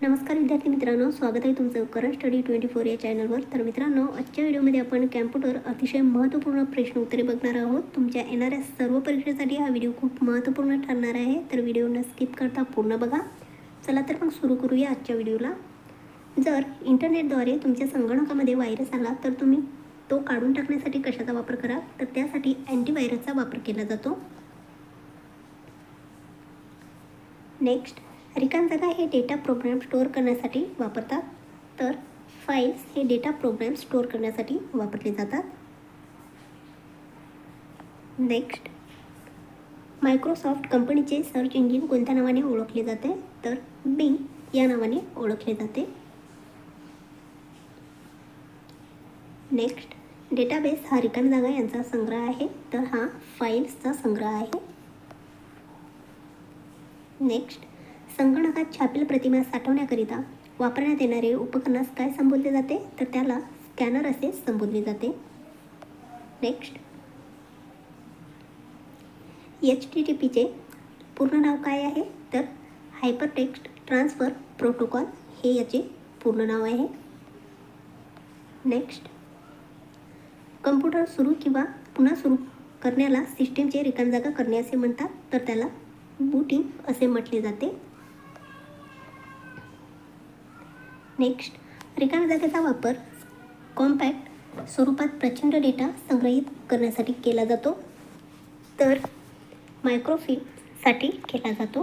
नमस्कार विद्यार्थी मित्रांनो स्वागत आहे तुमचं करंट स्टडी ट्वेंटी फोर या चॅनलवर. तर मित्रांनो आजच्या व्हिडिओमध्ये आपण कॅम्प्युटर अतिशय महत्त्वपूर्ण प्रश्न उत्तरे बघणार आहोत. तुमच्या येणाऱ्या सर्व परीक्षेसाठी हा व्हिडिओ खूप महत्त्वपूर्ण ठरणार आहे. तर व्हिडिओ न स्किप करता पूर्ण बघा. चला तर मग सुरू करूया आजच्या व्हिडिओला. जर इंटरनेटद्वारे तुमच्या संगणकामध्ये व्हायरस आला तर तुम्ही तो काढून टाकण्यासाठी कशाचा वापर करा? तर त्यासाठी अँटीव्हायरसचा वापर केला जातो. नेक्स्ट रिकाम जागा हे डेटा प्रोग्राम स्टोअर करण्यासाठी वापरतात. तर फाईल्स हे डेटा प्रोग्राम स्टोअर करण्यासाठी वापरले जातात. नेक्स्ट मायक्रोसॉफ्ट कंपनीचे सर्च इंजिन कोणत्या नावाने ओळखले जाते? तर बिंग या नावाने ओळखले जाते. नेक्स्ट डेटाबेस हा रिकामी जागा यांचा संग्रह आहे. तर हा फाईल्सचा संग्रह आहे. नेक्स्ट संगणकात छापील प्रतिमा साठवण्याकरिता वापरण्यात येणारे उपकरणास काय संबोधले जाते? तर त्याला स्कॅनर असे संबोधले जाते. नेक्स्ट. एच टी टी पीचे पूर्ण नाव काय आहे? तर हायपरटेक्स्ट ट्रान्सफर प्रोटोकॉल हे याचे पूर्ण नाव आहे. नेक्स्ट. कम्प्युटर सुरू किंवा पुन्हा सुरू करण्याला सिस्टीमचे रिकाम जागा करणे असे म्हणतात तर त्याला बूटिंग असे म्हटले जाते. नेक्स्ट रिकाम्या जागेचा वापर कॉम्पॅक्ट स्वरूपात प्रचंड डेटा संग्रहित करण्यासाठी केला जातो. तर मायक्रोफिल्मसाठी केला जातो.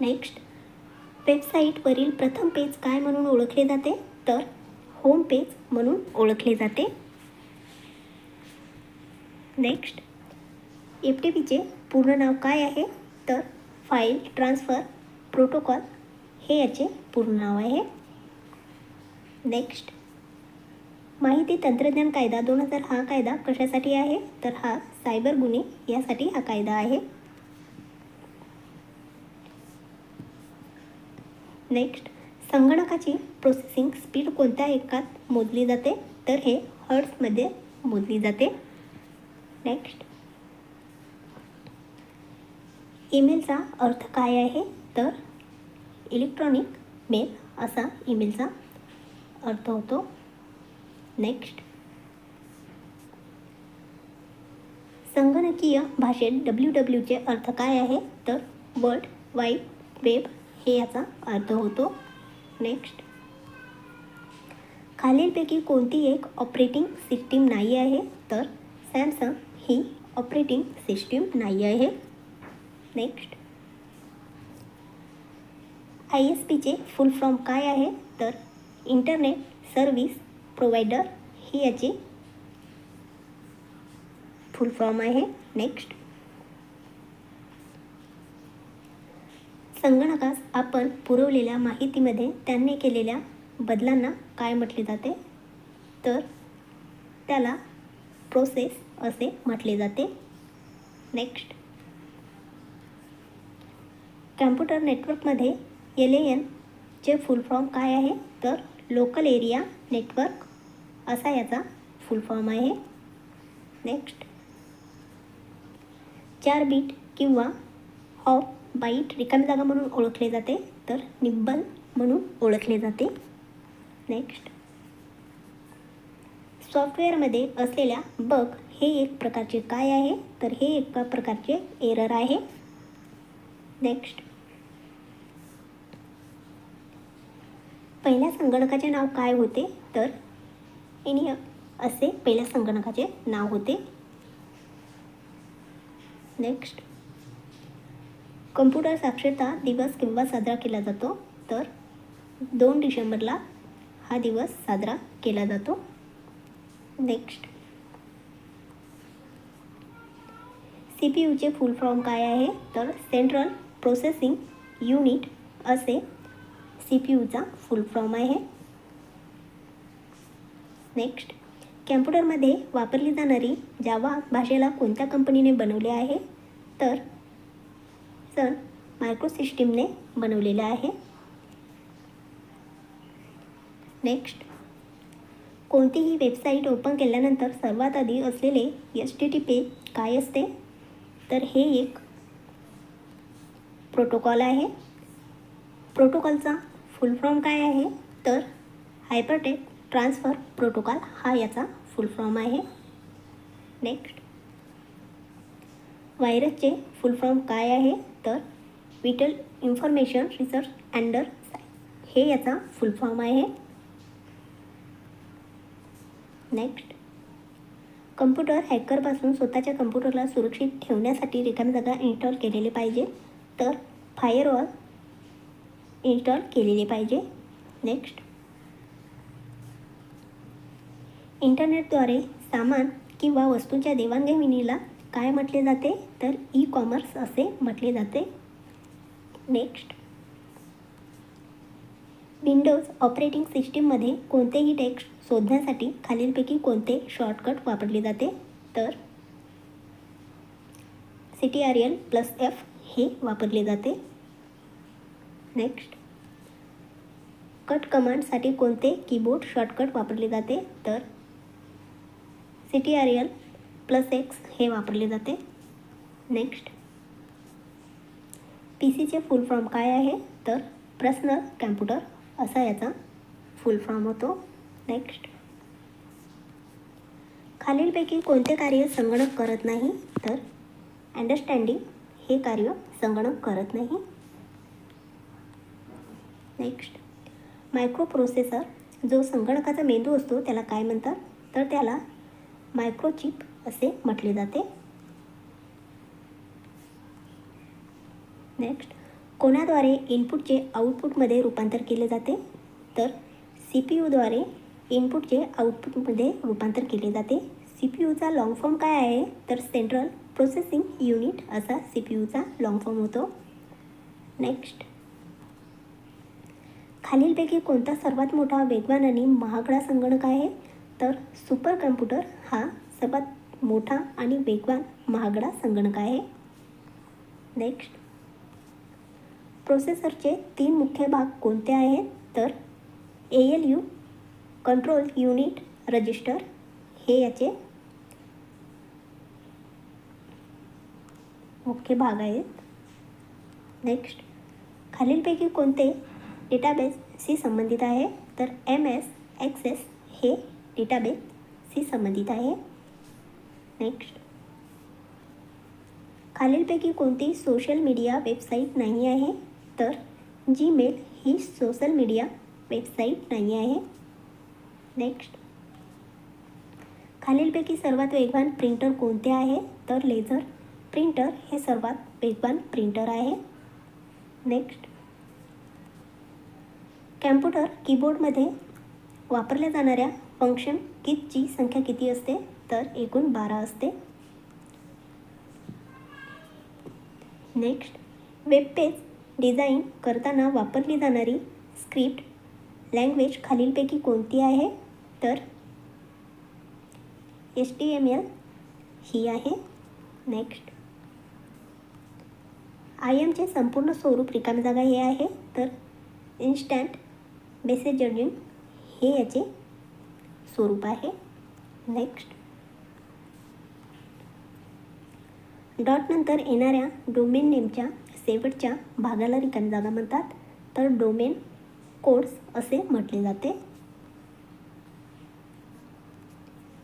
नेक्स्ट वेबसाईटवरील प्रथम पेज काय म्हणून ओळखले जाते? तर होम पेज म्हणून ओळखले जाते. नेक्स्ट एफ टी पीचे पूर्ण नाव काय आहे? तर फाईल ट्रान्सफर प्रोटोकॉल. हे याचे पूर्ण नाव आहे. नेक्स्ट. माहिती तंत्रज्ञान कायदा दोन हजार हा कायदा कशासाठी आहे? तर हा सायबर गुन्हे यासाठी हा कायदा आहे. नेक्स्ट. संगणकाची प्रोसेसिंग स्पीड कोणत्या एकात मोजली जाते? तर हे हर्ट्समध्ये मोजली जाते. नेक्स्ट. ईमेलचा अर्थ काय आहे? तर इलेक्ट्रॉनिक मेल असा ईमेलचा अर्थ होतो. नेक्स्ट संगणकीय भाषेत डब्ल्यू डब्ल्यूचे अर्थ काय आहे? तर वर्ल्ड वाईड वेब हे याचा अर्थ होतो. नेक्स्ट खालीलपैकी कोणती एक ऑपरेटिंग सिस्टीम नाही आहे? तर सॅमसंग ही ऑपरेटिंग सिस्टीम नाही आहे. नेक्स्ट आय एस पीचे फुल फॉर्म काय आहे? तर इंटरनेट सर्व्हिस प्रोव्हायडर ही याची फुल फॉर्म आहे. नेक्स्ट. संगणकास आपण पुरवलेल्या माहितीमध्ये त्यांनी केलेल्या बदलांना काय म्हटले जाते? तर त्याला प्रोसेस असे म्हटले जाते. नेक्स्ट. कॅम्प्युटर नेटवर्कमध्ये एल ए एनचे फुल फॉर्म काय आहे? तर लोकल एरिया नेटवर्क असा याचा फुल फॉर्म आहे. नेक्स्ट. चार बीट किंवा ऑफ बाईट रिकामी जागा म्हणून ओळखले जाते तर निब्बल म्हणून ओळखले जाते. नेक्स्ट. सॉफ्टवेअरमध्ये असलेल्या बग हे एक प्रकारचे काय आहे? तर हे एका प्रकारचे एरर आहे. नेक्स्ट. पहिल्या संगणकाचे नाव काय होते? तर एनिया असे पहिल्या संगणकाचे नाव होते. नेक्स्ट कम्प्युटर साक्षरता दिवस केव्हा साजरा केला जातो? तर दोन डिसेंबरला हा दिवस साजरा केला जातो. नेक्स्ट सी पी यूचे फुल फॉर्म काय आहे? तर सेंट्रल प्रोसेसिंग युनिट असे सी पी यूचा फुल फॉर्म आहे. नेक्स्ट कॅम्प्युटरमध्ये वापरली जाणारी जावा भाषेला कोणत्या कंपनीने बनवले आहे? तर सर मायक्रोसिस्टीमने बनवलेलं आहे. नेक्स्ट कोणतीही वेबसाईट ओपन केल्यानंतर सर्वात आधी असलेले एस टी टी पे काय असते? तर हे एक प्रोटोकॉल आहे. प्रोटोकॉलचा फुल फॉर्म काय आहे? तर हायपरटेक ट्रान्सफर प्रोटोकॉल हा याचा फुल फॉर्म आहे. नेक्स्ट. व्हायरसचे फुल फॉर्म काय आहे? तर विटल इन्फॉर्मेशन रिसर्च अँडर हे याचा फुल फॉर्म आहे. नेक्स्ट. कम्प्युटर हॅकरपासून स्वतःच्या कम्प्युटरला सुरक्षित ठेवण्यासाठी रिकामी जागा इन्स्टॉल केलेले पाहिजे. तर फायरवॉल इन्स्टॉल केलेले पाहिजे. नेक्स्ट. इंटरनेटद्वारे सामान किंवा वस्तूंच्या देवाणघेवाणीला काय म्हटले जाते? तर ई कॉमर्स असे म्हटले जाते. नेक्स्ट. विंडोज ऑपरेटिंग सिस्टीममध्ये कोणतेही टेक्स्ट शोधण्यासाठी खालीलपैकी कोणते शॉर्टकट वापरले जाते? तर C T R L plus F हे वापरले जाते. नेक्स्ट कट कमांडसाठी कोणते कीबोर्ड शॉर्टकट वापरले जाते? तर C T R L plus X हे वापरले जाते. नेक्स्ट पी सीचे फुल फॉर्म काय आहे? तर पर्सनल कॅम्प्युटर असा याचा फुल फॉर्म होतो. नेक्स्ट खालीलपैकी कोणते कार्य संगणक करत नाही? तर अंडरस्टँडिंग हे कार्य संगणक करत नाही. नेक्स्ट मायक्रो प्रोसेसर जो संगणकाचा मेंदू असतो त्याला काय म्हणतात? तर त्याला मायक्रोचिप असे म्हटले जाते. नेक्स्ट कोणाद्वारे इनपुटचे आउटपुटमध्ये रूपांतर केले जाते? तर सी पी यूद्वारे इनपुटचे आउटपुटमध्ये रूपांतर केले जाते. सी पी यूचा लाँग फॉर्म काय आहे? तर सेंट्रल प्रोसेसिंग युनिट असा सी पी यूचा लाँग फॉर्म होतो. नेक्स्ट खालीलपैकी कोणता सर्वात मोठा वेगवान आणि महागडा संगणक आहे? तर सुपर कम्प्युटर हा सर्वात मोठा आणि वेगवान महागडा संगणक आहे. नेक्स्ट प्रोसेसरचे तीन मुख्य भाग कोणते आहेत? तर A L U control unit register हे याचे मुख्य भाग आहेत. नेक्स्ट खालीलपैकी कोणते डेटाबेसशी संबंधित आहे तर एम एस एक्सेस हे डेटाबेसशी संबंधित आहे. नेक्स्ट खालीलपैकी कोणती सोशल मीडिया वेबसाईट नाही आहे, तर जीमेल ही सोशल मीडिया वेबसाईट नाही आहे. नेक्स्ट खालीलपैकी सर्वात वेगवान प्रिंटर कोणते आहे, तर प्रिंटर हे सर्वात वेगवान प्रिंटर आहे. नेक्स्ट कॅम्प्युटर कीबोर्डमध्ये वापरल्या जाणाऱ्या फंक्शन किटची संख्या किती असते? तर एकूण बारा असते. नेक्स्ट वेबपेज डिझाईन करताना वापरली जाणारी स्क्रिप्ट लँग्वेज खालीलपैकी कोणती आहे? तर एच टी एम एल ही आहे. नेक्स्ट आय एमचे संपूर्ण स्वरूप रिकामी जागा हे आहे. तर इन्स्टंट मेसेजरिंग हे याचे स्वरूप आहे. नेक्स्ट डॉट नंतर येणाऱ्या डोमेन नेमच्या शेवटच्या भागाला रिकामी जागा म्हणतात. तर डोमेन कोड्स असे म्हटले जाते.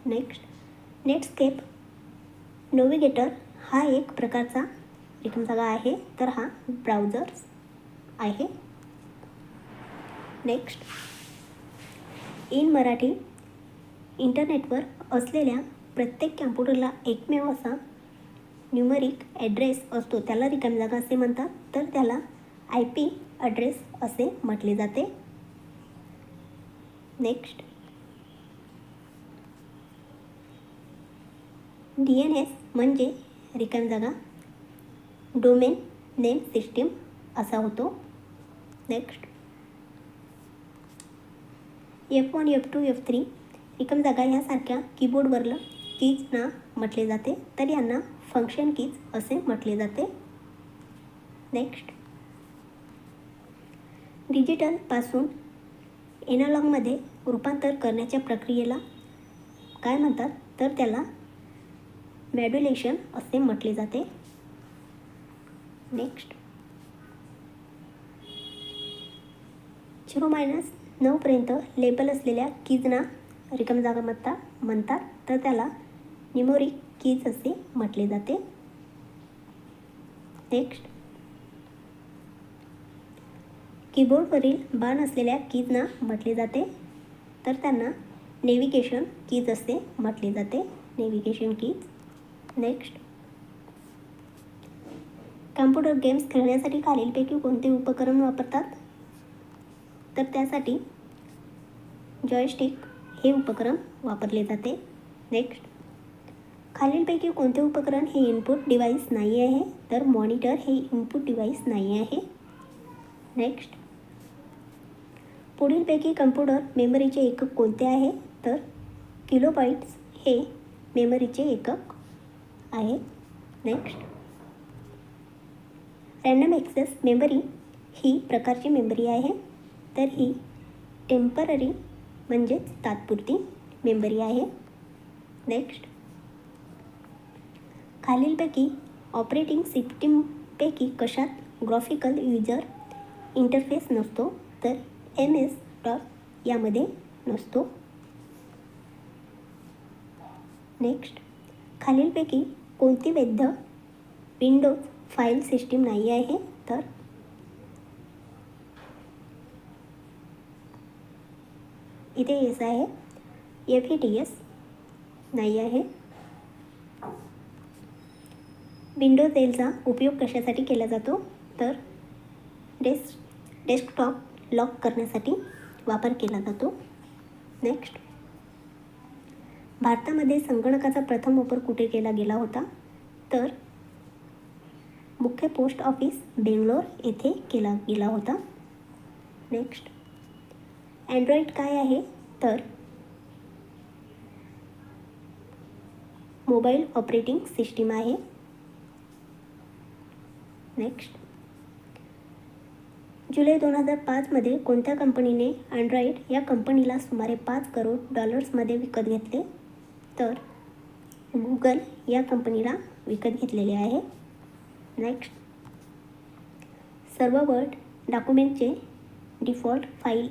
नेक्स्ट नेटस्केप नोविगेटर हा एक प्रकारचा रिकामी जागा आहे. तर हा ब्राउझर्स आहे. नेक्स्ट इन मराठी इंटरनेटवर असलेल्या प्रत्येक कॅम्प्युटरला एकमेव असा न्यूमरिक ॲड्रेस असतो. त्याला रिकामी जागा असे म्हणतात. तर त्याला आय पी ॲड्रेस असे म्हटले जाते. नेक्स्ट डी एन एस म्हणजे रिकामी जागा. डोमेन नेम सिस्टीम असा होतो. Next F one F two F three रिकम जागा यासारख्या कीबोर्डवरलं कीजना म्हटले जाते तर यांना फंक्शन कीज असे म्हटले जाते. नेक्स्ट डिजिटलपासून एनॉलॉगमध्ये रूपांतर करण्याच्या प्रक्रियेला काय म्हणतात? तर त्याला मॅड्युलेशन असे म्हटले जाते. नेक्स्ट झिरो मायनस नऊपर्यंत लेबल असलेल्या कीजना रिकाम जागा म्हणतात तर त्याला निमोरिक कीज असे म्हटले जाते. नेक्स्ट कीबोर्डवरील बाण असलेल्या कीजना म्हटले जाते तर त्यांना नेव्हिगेशन कीज असे म्हटले जाते. Navigation keys next computer games खेळण्यासाठी खालीलपैकी कोणते उपकरण वापरतात? तर त्यासाठी जॉयस्टिक हे उपकरण वापरले जाते. नेक्स्ट खालीलपैकी कोणते उपकरण हे इनपुट डिव्हाइस नाही आहे तर मॉनिटर हे इनपुट डिव्हाइस नाही आहे. नेक्स्ट पुढीलपैकी कम्प्युटर मेमरीचे एकक कोणते आहे तर किलोबाईट्स हे मेमरीचे एकक आहे. नेक्स्ट रॅन्डम ॲक्सेस मेमरी ही प्रकारची मेमरी आहे. तर ही टेंपररी म्हणजेच तात्पुरती मेमरी आहे. नेक्स्ट खालीलपैकी ऑपरेटिंग सिस्टीमपैकी कशात ग्राफिकल युजर इंटरफेस नसतो तर एम एस डॉट यामध्ये नसतो. नेक्स्ट खालीलपैकी कोणती वैध विंडोज फाईल सिस्टीम नाही आहे तर इथे एस आहे एफ ई टी एस नाही आहे विंडो सेलचा उपयोग कशासाठी केला जातो? तर डेस्क डेस्कटॉप लॉक करण्यासाठी वापर केला जातो. नेक्स्ट भारतामध्ये संगणकाचा प्रथम वापर कुठे केला गेला होता? तर मुख्य पोस्ट ऑफिस बेंगलोर येथे केला गेला होता. नेक्स्ट अँड्रॉईड काय आहे? तर मोबाईल ऑपरेटिंग सिस्टीम आहे. नेक्स्ट जुलै दोन हजार पाचमध्ये कोणत्या कंपनीने अँड्रॉईड या कंपनीला सुमारे पाच करोड डॉलर्समध्ये विकत घेतले? तर गुगल या कंपनीला विकत घेतलेले आहे. नेक्स्ट सर्व वर्ड डॉक्युमेंटचे डिफॉल्ट फाईल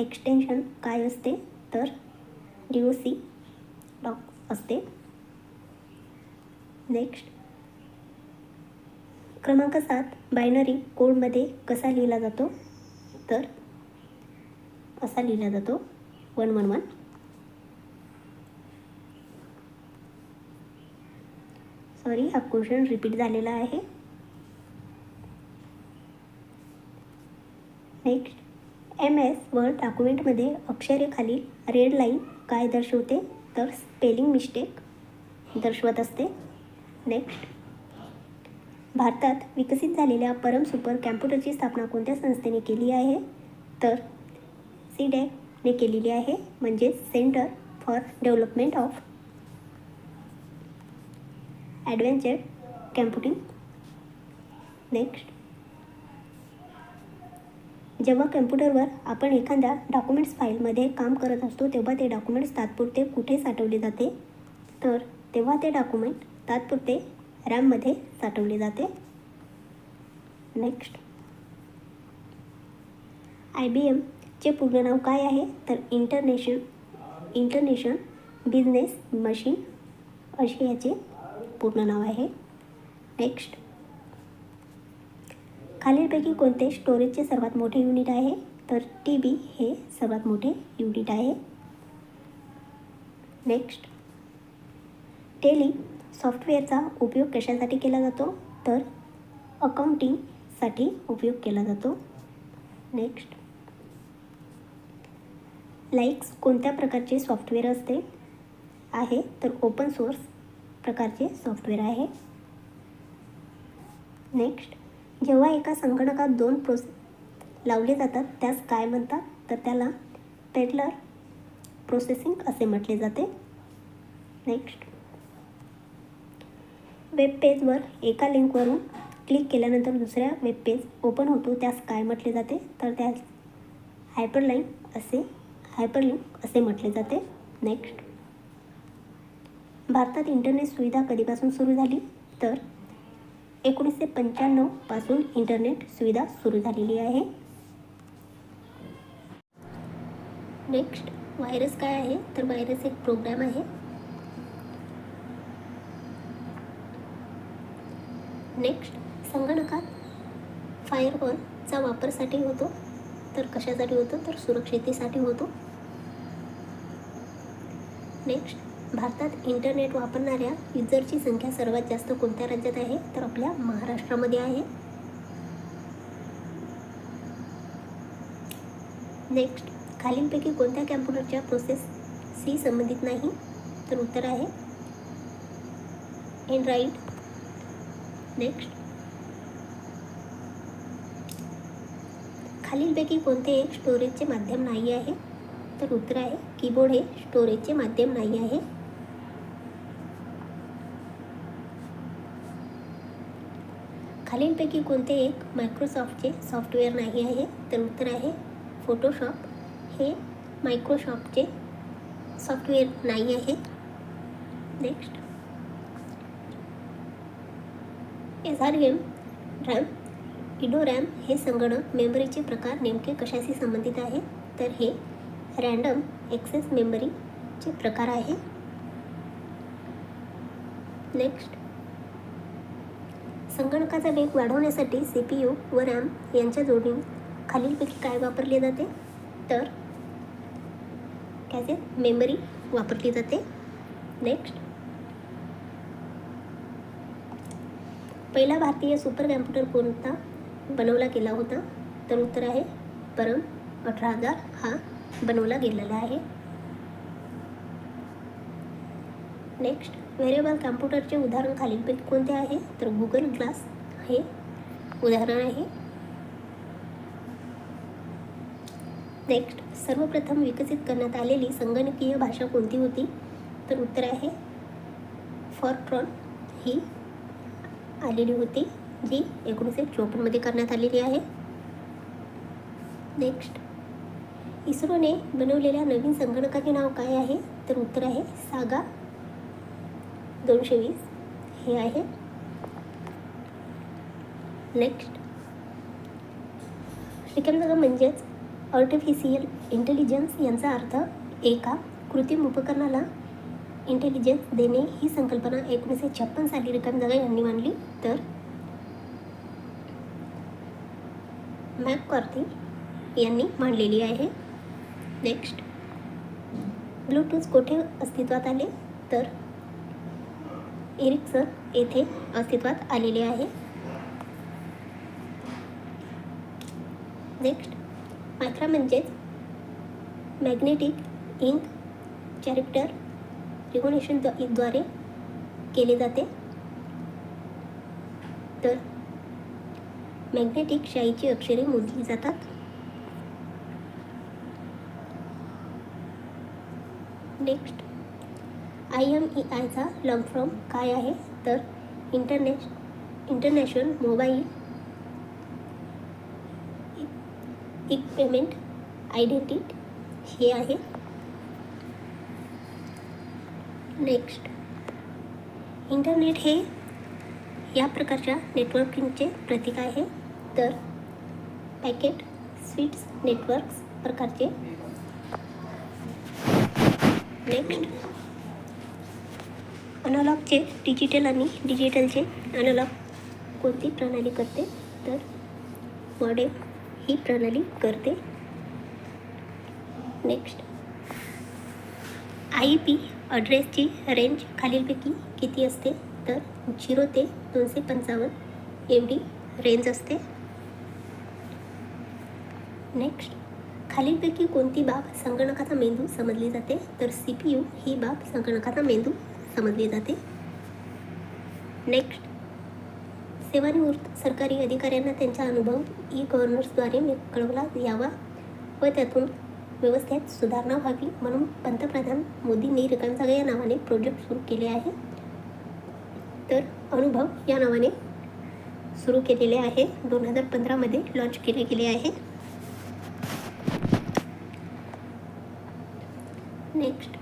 एक्सटेन्शन काय असते? तर डी ओ सी डॉक असते. नेक्स्ट. क्रमांक सात बायनरी कोडमध्ये कसा लिहिला जातो? तर असा लिहिला जातो. One one one. सॉरी हा क्वेश्चन रिपीट झालेला आहे. नेक्स्ट. एम एस वर्ड डॉक्युमेंटमध्ये अक्षरेखाली रेड लाईन काय दर्शवते? तर स्पेलिंग मिस्टेक दर्शवत असते. नेक्स्ट. भारतात विकसित झालेल्या परम सुपर कॅम्प्युटरची स्थापना कोणत्या संस्थेने केली आहे? तर सी डॅकने केलेली आहे म्हणजेच centre for development of adventure computing. Next. जेव्हा कम्प्युटरवर आपण एखाद्या डॉक्युमेंट्स फाईलमध्ये काम करत असतो तेव्हा ते डॉक्युमेंट्स तात्पुरते कुठे साठवले जाते? तर तेव्हा ते डॉक्युमेंट तात्पुरते रॅममध्ये साठवले जाते. नेक्स्ट. आय बी एमचे पूर्ण नाव काय आहे? तर इंटरनेशन इंटरनेशन बिझनेस मशीन असे याचे पूर्ण नाव आहे. नेक्स्ट. खालीलपैकी कोणते स्टोरेजचे सर्वात मोठे युनिट आहे? तर टी बी हे सर्वात मोठे युनिट आहे. नेक्स्ट टेली सॉफ्टवेअरचा उपयोग कशासाठी केला जातो? तर अकाउंटिंगसाठी उपयोग केला जातो. नेक्स्ट लाईक्स कोणत्या प्रकारचे सॉफ्टवेअर असते? आहे तर ओपन सोर्स प्रकारचे सॉफ्टवेअर आहे. नेक्स्ट जेव्हा एका संगणकात दोन प्रोस लावले जातात त्यास काय म्हणतात? तर त्याला पेडलर प्रोसेसिंग असे म्हटले जाते. नेक्स्ट. वेब पेजवर एका लिंकवरून क्लिक केल्यानंतर दुसऱ्या वेब पेज ओपन होतो त्यास काय म्हटले जाते? तर त्यास हायपरलाईन असे हायपरलिंक असे म्हटले जाते. नेक्स्ट. भारतात इंटरनेट सुविधा कधीपासून सुरू झाली? तर एकोणीसशे पंच्याण्णवपासून इंटरनेट सुविधा सुरू झालेली आहे. नेक्स्ट व्हायरस काय आहे? तर व्हायरस एक प्रोग्राम आहे. नेक्स्ट संगणकात फायरवॉलचा वापरसाठी होतो. तर कशासाठी होतो? तर सुरक्षितेसाठी होतो. नेक्स्ट भारतात इंटरनेट वापरणाऱ्या युजरची संख्या सर्वात जास्त कोणत्या राज्यात आहे? तर आपल्या महाराष्ट्रामध्ये आहे. नेक्स्ट खालीलपैकी कोणत्या कॅम्प्युटरच्या प्रोसेसशी संबंधित नाही? तर उत्तर आहे एन्ड्रॉईड नेक्स्ट खालीलपैकी कोणते एक स्टोरेजचे माध्यम नाही आहे? तर उत्तर आहे कीबोर्ड हे स्टोरेजचे माध्यम नाही आहे. खालीलपैकी कोणते एक मायक्रोसॉफ्टचे सॉफ्टवेअर नाही आहे तर उत्तर आहे फोटोशॉप हे मायक्रोसॉफ्टचे सॉफ्टवेअर नाही आहे. Next S R M RAM इडो RAM हे संगणक मेमरीचे प्रकार नेमके कशाशी संबंधित आहे? तर हे रँडम ॲक्सेस मेमरीचे प्रकार आहे. नेक्स्ट संगणकाचा वेग वाढवण्यासाठी सी पी यू व रॅम यांच्या जोडणी खालीलपैकी काय वापरले जाते? तर त्याचे मेमरी वापरली जाते. नेक्स्ट पहिला भारतीय सुपर कॅम्प्युटर कोणता? बनवला गेला होता. तर उत्तर आहे परम अठरा हजार हा बनवला गेलेला आहे. नेक्स्ट व्हेरिएबल कॅम्प्युटरचे उदाहरण खालीलपैकी कोणते आहे? तर गुगल ग्लास हे उदाहरण आहे. नेक्स्ट सर्वप्रथम विकसित करण्यात आलेली संगणकीय भाषा कोणती होती? तर उत्तर आहे फॉरट्रॉन ही आलेली होती जी एकोणीसशे चोपन्नमध्ये करण्यात आलेली आहे. नेक्स्ट इस्रोने बनवलेल्या नवीन संगणकाचे नाव काय आहे? तर उत्तर आहे सागा दोनशे वीस हे आहे. नेक्स्ट रिकॅमजागा म्हणजेच आर्टिफिशियल इंटेलिजन्स यांचा अर्थ एका कृत्रिम उपकरणाला इंटेलिजन्स देणे ही संकल्पना एकोणीसशे छप्पन साली रिकामजागा यांनी मांडली. तर मॅप कॉर्थी यांनी मांडलेली आहे. नेक्स्ट ब्लूटूथ कोठे अस्तित्वात आले? तर इरिक्स येथे अस्तित्वात आलेले आहे. नेक्स्ट मायक्रा म्हणजेच मॅग्नेटिक इंक कॅरेक्टर रिकॉग्निशनद्वारे केले जाते. तर मॅग्नेटिक शाईची अक्षरे मोजली जातात. नेक्स्ट आय एम ई आयचा लॉंग फॉर्म काय आहे? तर इंटरनॅश इंटरनॅशनल मोबाईल इक पेमेंट आयडेंटिटी हे आहे. नेक्स्ट इंटरनेट हे या प्रकारच्या नेटवर्किंगचे प्रतीक आहे. तर पॅकेट स्वीट्स नेटवर्क्स प्रकारचे. नेक्स्ट अनलॉगचे डिजिटल आणि डिजिटलचे अनलॉग कोणती प्रणाली करते? तर मॉडेल ही प्रणाली करते. नेक्स्ट आय पी अड्रेसची रेंज खालीलपैकी किती असते? तर झिरो ते दोनशे पंचावन्न एवढी रेंज असते. नेक्स्ट खालीलपैकी कोणती बाब संगणकाचा मेंदू समजली जाते? तर सी पी यू ही बाब संगणकाचा मेंदू समजली जाते. नेक्स्ट सेवानिवृत्त सरकारी अधिकाऱ्यांना त्यांचा अनुभव ई गव्हर्नर्सद्वारे कळवला यावा व त्यातून व्यवस्थेत सुधारणा व्हावी म्हणून पंतप्रधान मोदींनी रिकामजागा या नावाने प्रोजेक्ट सुरू केले आहे. तर अनुभव या नावाने सुरू केलेले आहे. दोन हजार पंधरामध्ये लॉन्च केले गेले आहे. नेक्स्ट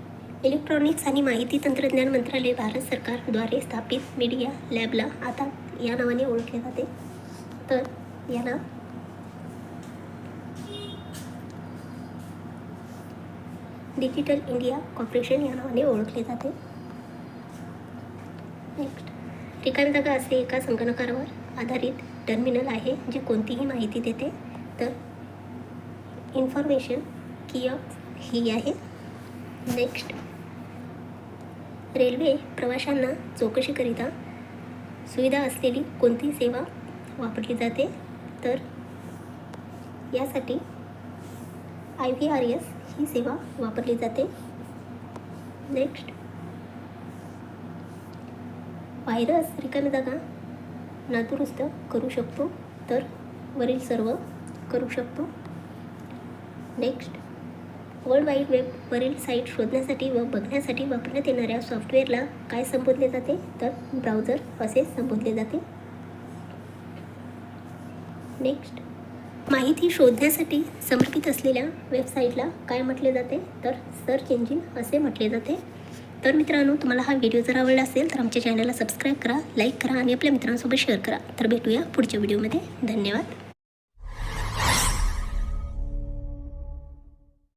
इलेक्ट्रॉनिक्स आणि माहिती तंत्रज्ञान मंत्रालय भारत सरकारद्वारे स्थापित मीडिया लॅबला आता या नावाने ओळखले जाते. तर याला डिजिटल इंडिया कॉर्पोरेशन या नावाने ओळखले जाते. नेक्स्ट. ठिकाण जागा असे एका संगणकावर आधारित टर्मिनल आहे जे कोणतीही माहिती देते. तर इन्फॉर्मेशन किऑक्स ही आहे. नेक्स्ट. रेल्वे प्रवाशांना चौकशीकरिता सुविधा असलेली कोणती सेवा वापरली जाते? तर यासाठी आय व्ही आर एस ही सेवा वापरली जाते. नेक्स्ट व्हायरस रिकामी जागा नादुरुस्त करू शकतो तर वरील सर्व करू शकतो. नेक्स्ट वर्ल्ड वाईड वेबवरील साईट शोधण्यासाठी व बघण्यासाठी वापरण्यात येणाऱ्या सॉफ्टवेअरला काय संबोधले जाते? तर ब्राउझर असे संबोधले जाते. नेक्स्ट माहिती शोधण्यासाठी समर्पित असलेल्या वेबसाईटला काय म्हटले जाते? तर सर्च इंजिन असे म्हटले जाते. तर मित्रांनो तुम्हाला हा व्हिडिओ जर आवडला असेल तर आमच्या चॅनलला सबस्क्राईब करा लाईक करा आणि आपल्या मित्रांसोबत शेअर करा. तर भेटूया पुढच्या व्हिडिओमध्ये धन्यवाद.